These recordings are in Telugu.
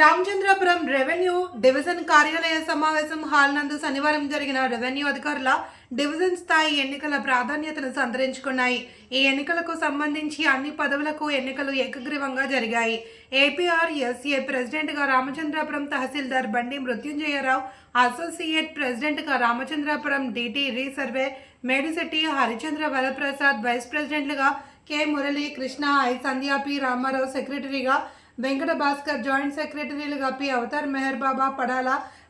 రామచంద్రపురం రెవెన్యూ డివిజన్ కార్యాలయ సమావేశం హాల్ నందు శనివారం జరిగిన రెవెన్యూ అధికారుల డివిజన్ స్థాయి ఎన్నికల ప్రాధాన్యతను సంతరించుకున్నాయి. ఈ ఎన్నికలకు సంబంధించి అన్ని పదవులకు ఎన్నికలు ఏకగ్రీవంగా జరిగాయి. ఏపీఆర్ఎస్ఏ ప్రెసిడెంట్గా రామచంద్రపురం తహసీల్దార్ బండి మృత్యుంజయరావు అసోసియేట్ ప్రెసిడెంట్గా Ramachandrapuram DT resurvey Medisetti Harichandra Varaprasad vice ప్రెసిడెంట్లుగా K Murali Krishna I Sandhya P Ramarao సెక్రటరీగా వెంకట భాస్కర్ జాయింట్ సెక్రటరీలుగా పి. అవతార్ మెహర్ బాబా పడాల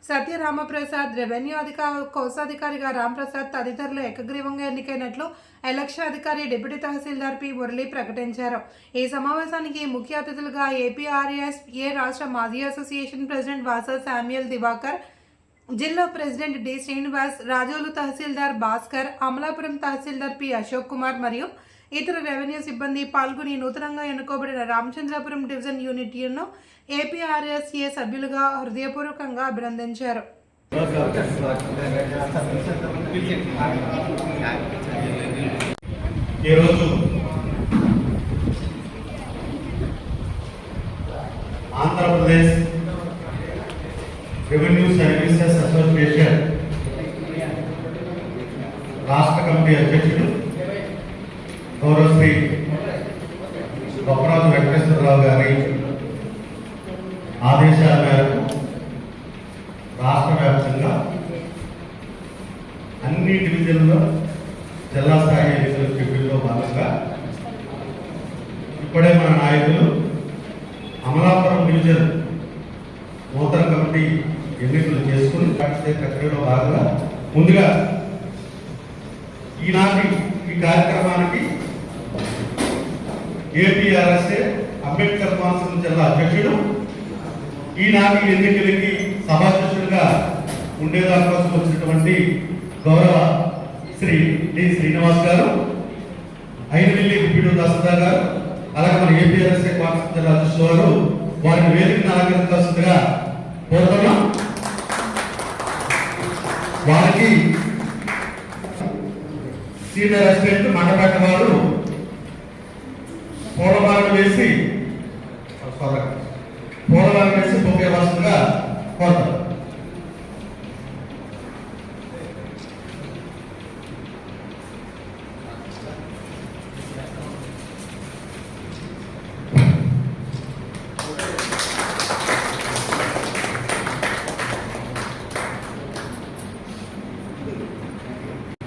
సత్యరామప్రసాద్ రెవెన్యూ అధికారి కోశాధికారిగా రాంప్రసాద్ తదితరులు ఏకగ్రీవంగా ఎన్నికైనట్లు ఎలక్షన్ అధికారి డిప్యూటీ తహసీల్దార్ పి. మురళి ప్రకటించారు. ఈ సమావేశానికి ముఖ్య అతిథులుగా ఏపీఆర్ఎస్ ఏ రాష్ట్ర మాజీ association president Vasa Samuel Divakar జిల్లా president D. Srinivas Rajolu tahsildar Bhaskar Amalapuram tahsildar P. Ashok Kumar మరియు ఇతర రెవెన్యూ సిబ్బంది పాల్గొని నూతనంగా ఎన్నుకోబడిన రామచంద్రాపురం డివిజన్ యూనిట్ను ఏపీఆర్ఎస్ఏ సభ్యులుగా హృదయపూర్వకంగా అభినందించారు. ఈరోజు ఆంధ్రప్రదేశ్ రెవెన్యూ సర్వీసెస్ అసోసియేషన్ రాష్ట్ర కమిటీ అధ్యక్షుడు పౌరశ్రీ శ్రీ బొప్పరాజు వెంకటేశ్వరరావు గారి ఆదేశాల మేరకు రాష్ట్ర వ్యాప్తంగా అన్ని డివిజన్లో జిల్లా స్థాయి ఎన్నికల షెడ్యూల్లో భాగంగా ఇప్పుడే మన నాయకులు అమలాపురం డివిజన్ నూతన కమిటీ ఎన్నికలు చేసుకుని పాటించే ప్రక్రియలో భాగంగా ముందుగా ఈనాటి ఈ కార్యక్రమానికి ఏపీఆర్ఎస్ఏ అంబేద్కర్ కోనసీమ జిల్లా అధ్యక్షుడు. ఈనాటి ఎన్నికలకి సభాధ్యక్షుడిగా ఉండేదానికోసం వచ్చినటువంటి గౌరవ శ్రీ డి శ్రీనివాస్ గారు ఐదువెల్లి పిడు దాసదా గారు అలాగే మన ఏపీఆర్ఎస్ఏ కోనసీమ జిల్లా అధ్యక్షులు వారు వారిని వేదికను అలంకరించాల్సిందిగా కోరుతున్నాం. వారికి సీనియర్ అసిస్టెంట్ మండపేట వారు పూలమాలను వేసి పూలమాలను వేసి పొంగేవాల్సిందిగా కోరుతాం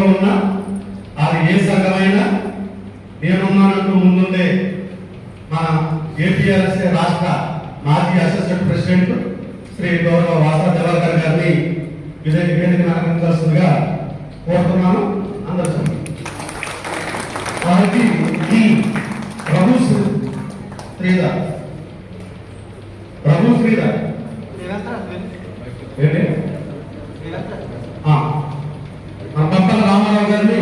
ఉన్నా అది ఏ సంఘమైనా నేనున్నానంటూ ముందుండే మన ఏపీఆర్ఎస్ఏ రాష్ట్ర మాజీ అసిస్టెంట్ ప్రెసిడెంట్ శ్రీ గౌరవ వాసా దివాకర్ గారిని విజయ వేదిక అలంకరించాల్సిందిగా కోరుతున్నాను. అందరూ వారికి ఈ ప్రభు శ్రీ- ప్రభు శ్రీధర్. మన పంపల రామారావు గారిని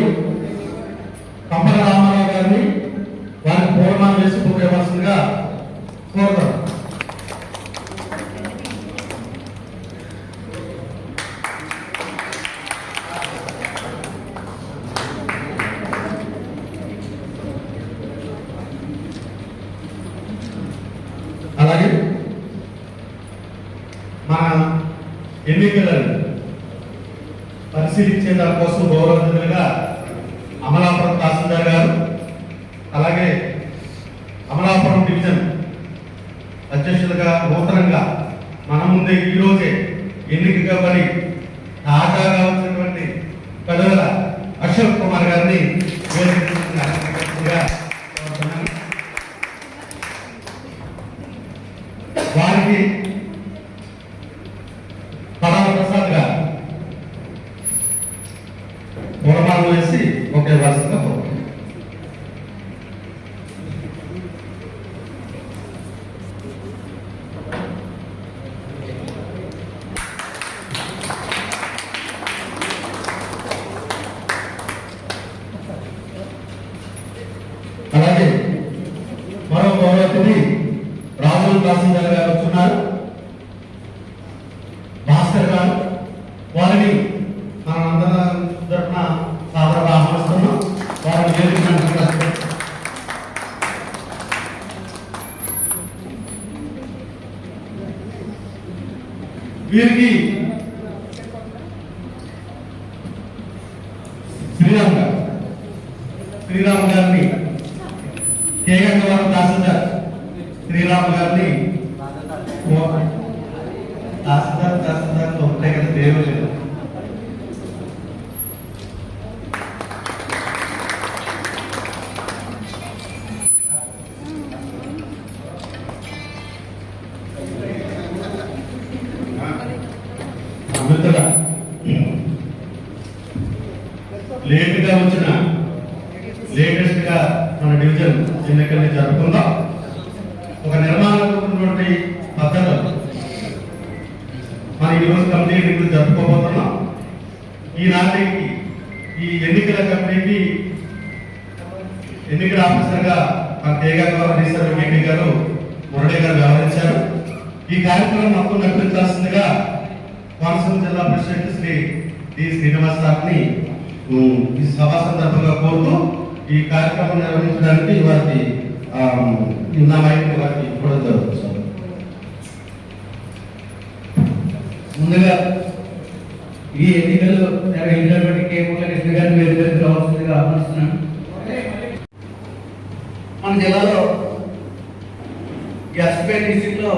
పంపల రామారావు గారిని వారికి పూర్ణాలు వేసి పోయేవలసిందిగా కోరుతారు అలాగే మన ఎన్నికలను పరిశీలించే దానికోసం గౌరవంగా అమలాపురం తహసీల్దార్ గారు అలాగే అమలాపురం డివిజన్ అధ్యక్షులుగా నూతనంగా మన ముందే ఈ ఎన్నికగా మరి తాజాగా వచ్చినటువంటి పెదవుల అశోక్ కుమార్ గారిని వారికి మంత్రి రాజుల్ తహసీల్దార్ గారు భాస్కర్ గారు వారిని అందరం సాధారణ వీరికి శ్రీరామ్ గారు శ్రీరామ్ గారిని కేగంగవరం శ్రీరామ్ గారిని ఓ- తహసీల్దార్ తహసీల్దార్ కదా పేరు లేదు. వచ్చిన లేటెస్ట్గా మన డివిజన్ ఎన్నికల్ని జరుపుకుందాం. ఎన్నికల ఆఫీసర్ మన తేగా రీసర్ రెడ్డి గారు మురళి గారు వ్యవహరించారు. ఈ కార్యక్రమం మొత్తం నడిపించాల్సిందిగా కోనసీమ జిల్లా ప్రెసిడెంట్ శ్రీ డి శ్రీనివాస్ సార్ని ఈ సభ సందర్భంగా కోరుతూ ఈ కార్యక్రమం నిర్వహించడానికి వారికి నా మైక్ వారికి ఇవ్వడం జరుగుతుంది. ముందుగా ఈ ఎన్నికల్లో నిర్వహించినటువంటి కే కృష్ణ గారిని వేరు వేరు రావాల్సిందిగా ఆహ్వానిస్తున్నాను. మన జిల్లాలో ఎస్పీ డిస్టిక్లో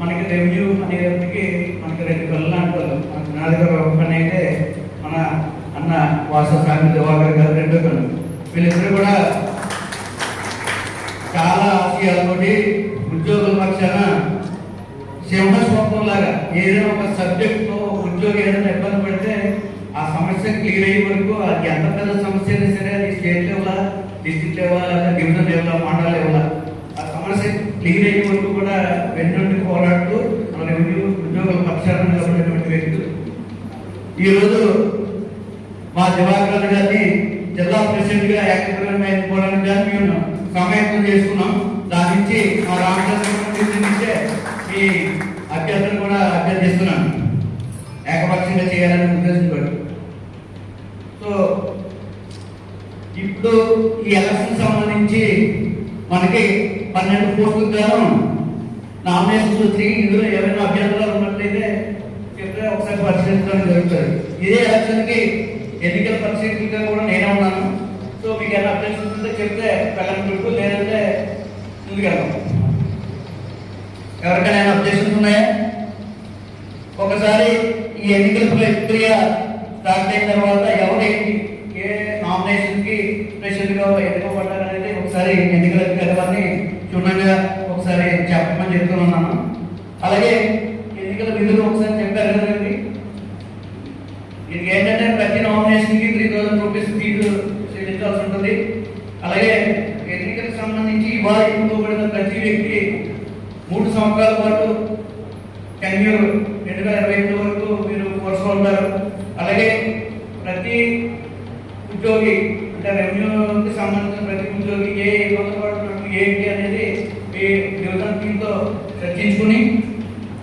మనకి రెవెన్యూ అనేటప్పటికి మనకి రెండు కళ్ళు అంటారు. మన నాలుగు పని అయితే మన అన్న వాస ఫ్యామిలీ దివాకర్ గారు రెండో కళ్ళు. వీళ్ళిద్దరు కూడా చాలా ఆశయాలతోటి ఉద్యోగుల పక్షాన సింహస్వప్నం లాగా ఏదైనా ఒక సబ్జెక్ట్లో ఒక ఉద్యోగి ఏదైనా ఇబ్బంది పడితే ఆ సమస్య క్లియర్ అయ్యే వరకు అది ఎంత పెద్ద సమస్య అయినా సరే అది state level district level division level mandal level ఆ సమస్య క్లియర్ అయ్యే వరకు కూడా వెన్నుండి పోరాడుతూ మన రెవెన్యూ ఉద్యోగుల పక్షాన నిలబడినటువంటి వ్యక్తులు. ఈరోజు మా దివాకర్ గారిని జిల్లా ప్రెసిడెంట్గా ఏకగ్రహం ఎన్నుకోవడానికి కానీ మేము సమాయత్తం చేసుకున్నాం. దాని నుంచి మా రామచంద్ర నుంచే ఈ అభ్యర్థులు కూడా అభ్యర్థిస్తున్నాను. ఏకపక్షంగా చేయాలనే ఉద్దేశంతో సో ఇప్పుడు ఈ ఎలక్షన్ సంబంధించి మనకి పన్నెండు పోస్టులు గాను నామినేషన్స్ వచ్చి ఇందులో ఏమైనా అభ్యర్థులు ఉన్నట్లయితే చెప్తే ఒకసారి పరిశీలించడం జరుగుతుంది. ఇదే ఎలక్షన్కి ఎన్నికల పరిశీలిగా కూడా నేనే ఉన్నాను. సో మీకు ఏమైనా అభ్యర్థులు ఉంటే చెప్తే పెళ్ళని బిడ్డు లేదంటే ముందుకెళ్దాం. ఎవరికైనా అబ్జెక్షన్స్ ఉన్నాయా? ఒకసారి ఈ ఎన్నికల ప్రక్రియ స్టార్ట్ అయిన తర్వాత ఎవరేంటి స్పెషల్ ఎన్నుకోబడ్డారనేది ఒకసారి ఎన్నికల అధికారిని క్షుణ్ణంగా ఒకసారి చెప్పమని చెప్తున్నాను అలాగే ఎన్నికల విధులు ఒకసారి చెప్పారు కదండి ఇది ఏంటంటే ప్రతి నామినేషన్కి త్రీ థౌసండ్ రూపీస్ ఫీజు చెల్లించాల్సి ఉంటుంది. అలాగే ఎన్నికలకు సంబంధించి ఇవాళ ఎన్నుకోబడిన ప్రతి వ్యక్తి మూడు సంవత్సరాల పాటు టెన్యూర్ రెండు వేల ఇరవై ఎనిమిది వరకు మీరు కోర్సులో ఉంటారు అలాగే ప్రతి ఉద్యోగి అంటే రెవెన్యూకి సంబంధించిన ప్రతి ఉద్యోగి ఏ ఇబ్బంది పడుతున్నట్టు ఏంటి అనేది మీ చర్చించుకుని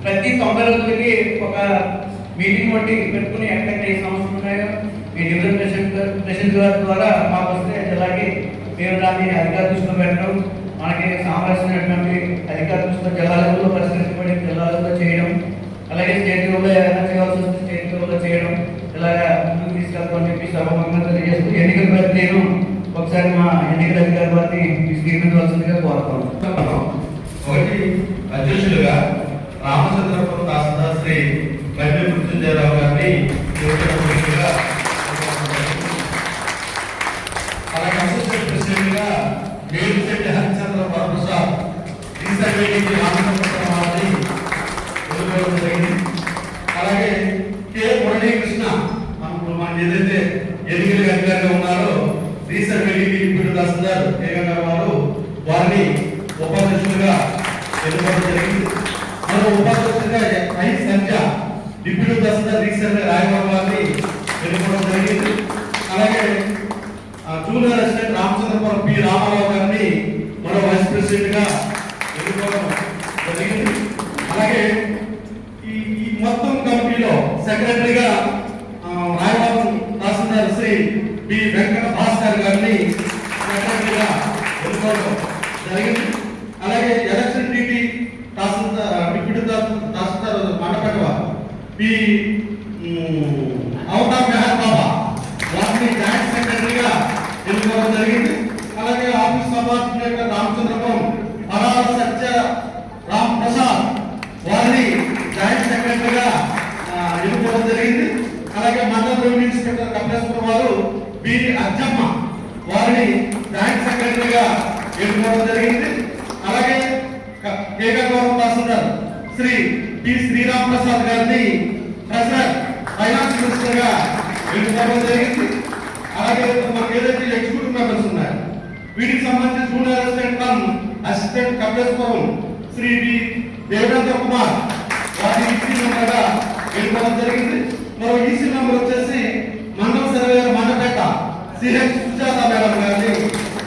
ప్రతి తొంభై రోజులకి ఒక మీటింగ్ వంటి పెట్టుకుని ఎక్కడ ఏ సమస్యలు ఉన్నాయో? మీ డివిజన్ ప్రెసిడెంట్ ప్రెసిడెంట్ గారి ద్వారా మాకు వస్తే జిల్లాకి మేము దాన్ని అధికార దృష్టిలో పెట్టడం మనకి సామరస్యమైనటువంటి అధికార దృష్టిలో జిల్లా లెవెల్లో పరిశీలించబడి జిల్లా లెవెల్లో చేయడం అలాగే స్టేట్ లెవెల్లో ఏదైనా చేయాల్సి వస్తే స్టేట్ లెవెల్లో చేయడం ఇలాగా ముందుకు తీసుకెళ్తామని చెప్పి సభాముఖంగా తెలియజేస్తూ ఎన్నికల ప్రక్రియను ఒకసారి మా ఎన్నికల అధికారి వారిని తీసుకెళ్ళవలసిందిగా కోరుతున్నాం ఒకటి అధ్యక్షులుగా రామచంద్రపురం తహసీల్దార్ శ్రీ కడ్డి మృత్యుంజయరావు గారిని అలాగే అసిస్టెంట్ హరిచంద్ర వరప్రసాద్ రీసర్వేటింగ్ వారిని జరిగింది. అలాగే కె మురళీకృష్ణ మనకు మన ఏదైతే ఎన్నికల అధికారిగా ఉన్నారో రీసర్వేటింగ్ తహసీల్దార్ వారు వారిని ఉపాధ్యక్షులుగా ఎన్నుకోవడం జరిగింది. మన ఉపాధ్యక్షులుగా ఐ సంఖ్య డిప్యూటీ తహసీల్దార్ రీసెంట్ రాయవరం వారిని ఎన్నుకోవడం జరిగింది. అలాగే junior assistant Ramachandrapuram P. Ramarao గారిని మరో వైస్ ప్రెసిడెంట్గా ఎన్నుకోవడం జరిగింది. అలాగే ఈ ఈ మొత్తం కమిటీలో సెక్రటరీగా రాయవరం తహసీల్దార్ శ్రీ బి. వెంకట సార్ గారిని సెక్రటరీగా ఎన్నుకోవడం జరిగింది. అలాగే election duty tahsildar deputy tahsildar Mandapeta P out Meher Baba వారిని జాయింట్ సెక్రటరీగా ఎన్నుకోవడం జరిగింది. అలాగే ఆఫీస్ సబార్డినేట్ రామచంద్రపురం పరాల సత్య రామ్ ప్రసాద్ వారిని జాయింట్ సెక్రటరీగా ఎన్నుకోవడం జరిగింది. అలాగే మండల రెవెన్యూ ఇన్స్పెక్టర్ కపిలేశ్వర వారు వీరి అజ్జమ్మ వారిని జాయింట్ సెక్రటరీగా ఎన్నుకోవడం జరిగింది. అలాగే క- కేగా శ్రీ పి శ్రీరామ్ ప్రసాద్ గారిని ట్రెజరర్ ఫైనాన్స్ మినిస్టర్గా ఎన్నుకోవడం జరిగింది. అలాగే మనకి ఏదైతే ఎగ్జిక్యూటివ్ మెంబర్స్ ఉన్నారు వీటికి సంబంధించి junior assistant cum assistant Kapileswaram Shri V Devendra Kumar వారి ఈసీ మెంబర్గా ఎన్నుకోవడం జరిగింది. మరో ఈసీ మెంబర్ వచ్చేసి surveyor Mandapeta CH Sujatha madam గారిని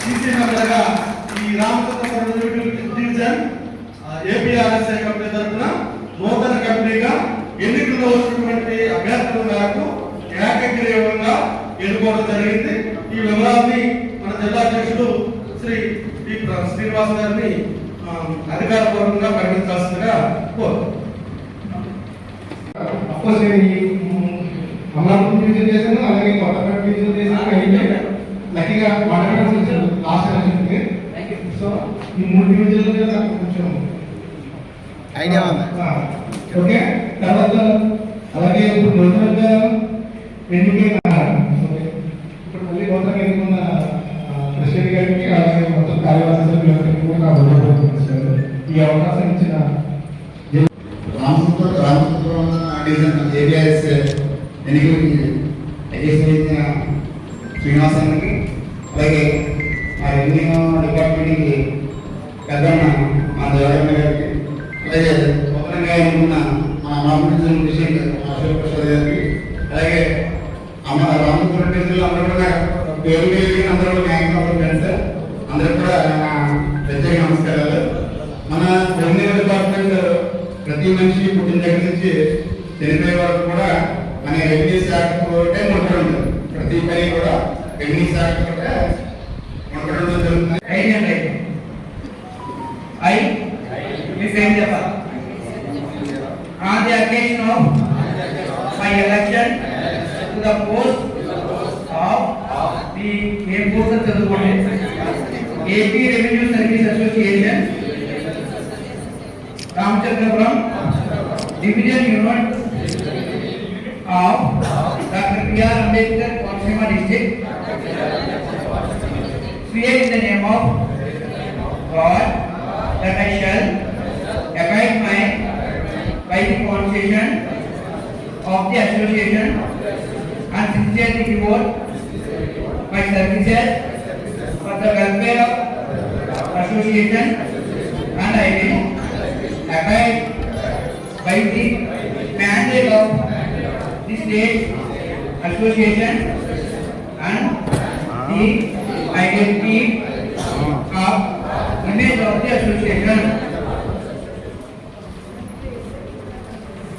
ఈసీ మెంబర్గా ఈ రామకృష్ణ డివిజన్ ఏపీఆర్ఎస్ఐ కంపెనీ తరఫున నూతన కంపెనీగా ఎన్నికల్లో వచ్చినటువంటి అభ్యర్థుల మేరకు ఏకగ్రీవంగా ఎన్నుకోవడం జరిగింది. ఈ వివరాన్ని మన జిల్లా అధ్యక్షుడు శ్రీ పి. శ్రీనివాస్ గారిని అధికారపూర్వకంగా ప్రకటించాల్సిందిగా కోరుతున్నాను అఫ్కోర్స్ నేను ఈ మ్, అమలాపురం డివిజన్ చేశాను అలాగే కొత్తపేట డివిజన్ చేశాను అయితే లక్కీగా మాట్లాడాల్సి వచ్చింది. లాస్ట్ ఎలక్షన్కి సో ఈ మూడు డివిజన్ల మీద నాకు కొంచెం ఐడియా ఓకే. తర్వాత అలాగే ఇప్పుడు నూతనంగా ఎన్నికైన ఓకే, ఇప్పుడు మళ్ళీ నూతనంగా ఎన్నుకున్న ప్రెసిడెంట్ గారికి అలాగే మొత్తం కార్యవర్గ సభ్యులందరికీ కూడా. ఈ అవకాశం ఇచ్చిన రామచంద్ర రామచంద్రపురం డివిజన్ ఏబిఐఎస్ ఎన్నికలకి ఎగ్జిస్ట్ చేసిన శ్రీనివాసానికి అలాగే ఆ రెవెన్యూ డిపార్ట్మెంట్కి పెద్దన్న మా దేవరన్న గారికి అలాగే నూతనంగా ఉన్న మా అమరావతి విషయం అశోక్ ప్రసాద్ గారికి అలాగే అమ్మ రామచంద్రపురం డివిజన్లో అందరూ కూడా పేరు పేరు అందరూ కూడా ఫ్రెండ్స్ అందరూ కూడా నా ప్రత్యేక నమస్కారాలు. మన రెవెన్యూ డిపార్ట్మెంట్ ప్రతి మనిషి పుట్టిన దగ్గర నుంచి చనిపోయే వరకు కూడా మన రెవెన్యూ శాఖ ఒకటే ముట్టడం ప్రతి పని కూడా రెవెన్యూ శాఖ కూడా ముట్టడం జరుగుతుంది right hand right I me same చెప్పాలి on the occasion of my election to the post of the ఏం పోస్ట్ చదువుకోండి AP revenue service association Ramachandrapuram division unit of Dr. P. R. Ambedkar, Korsima district. Swear in the name of God that I shall abide by the constitution of the association and sincerely devote my services for the welfare of association and I will abide by the mandate of association and the identity of image of the association